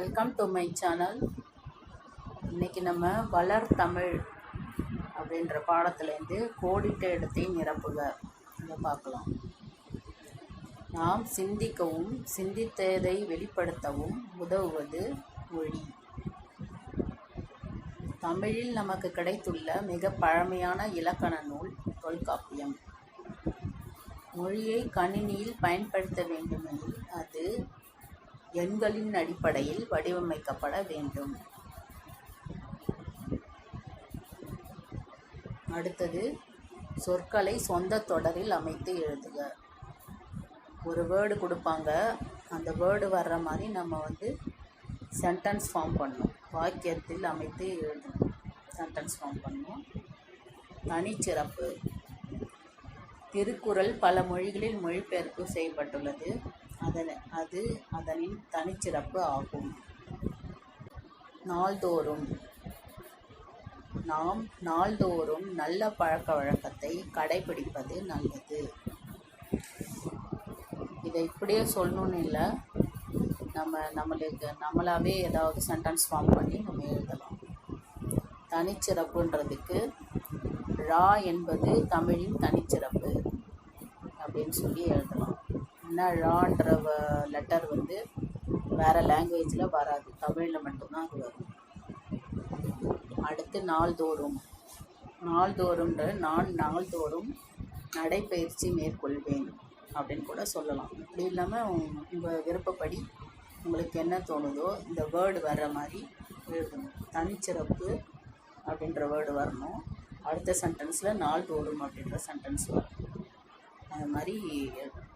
Welcome to my channel இன்றைக்கி நம்ம வளர் தமிழ் அப்படின்ற பாடத்துலேருந்து கோடிட்ட இடத்தை நிரப்புக. இதை பார்க்கலாம். நாம் சிந்திக்கவும் சிந்தித்ததை வெளிப்படுத்தவும் உதவுவது மொழி தமிழில் நமக்கு கிடைத்துள்ள மிக பழமையான இலக்கண நூல் தொல்காப்பியம். மொழியை கணினியில் பயன்படுத்த வேண்டுமெனில் அது எண்களின் அடிப்படையில் வடிவமைக்கப்பட வேண்டும். அடுத்தது சொற்களை சொந்த தொடரில் அமைத்து எழுதுக. ஒரு வேர்டு கொடுப்பாங்க. அந்த வேர்டு வர்ற மாதிரி நம்ம வந்து சென்டென்ஸ் ஃபார்ம் பண்ணணும் வாக்கியத்தில் அமைத்து எழுதணும் சென்டென்ஸ் ஃபார்ம் பண்ணணும் தனிச்சிறப்பு. திருக்குறள் பல மொழிகளில் மொழிபெயர்ப்பு செய்யப்பட்டுள்ளது. அதன் அது அதனின் தனிச்சிறப்பு ஆகும். நாள்தோறும் நாம் நாள்தோறும் நல்ல பழக்க வழக்கத்தை கடைபிடிப்பது நல்லது. இதை இப்படியே சொல்லணும்னு இல்லை. நம்ம நம்மளுக்கு நம்மளாவே ஏதாவது சென்டென்ஸ் ஃபார்ம் பண்ணி நம்ம எழுதலாம். தனிச்சிறப்புன்றதுக்கு ரா என்பது தமிழின் தனிச்சிறப்பு அப்படின்னு சொல்லி எழுதலாம். என்ன ழான்ற லெட்டர் வந்து வேறு லாங்குவேஜில் வராது. தமிழில் மட்டும்தான் அது வரும். அடுத்து நாள்தோறும். நாள்தோறும்ன்ற நான் நாள்தோறும் நடைப்பயிற்சி மேற்கொள்வேன் அப்படின்னு கூட சொல்லலாம். இப்படி இல்லாமல் உங்கள் விருப்பப்படி உங்களுக்கு என்ன தோணுதோ இந்த வேர்டு வர்ற மாதிரி எழுதணும் தனிச்சிறப்பு அப்படின்ற வேர்டு வரணும். அடுத்த சென்டென்ஸில் நாள்தோறும் அப்படின்ற சென்டென்ஸ் வரும் அது மாதிரி எழுதணும்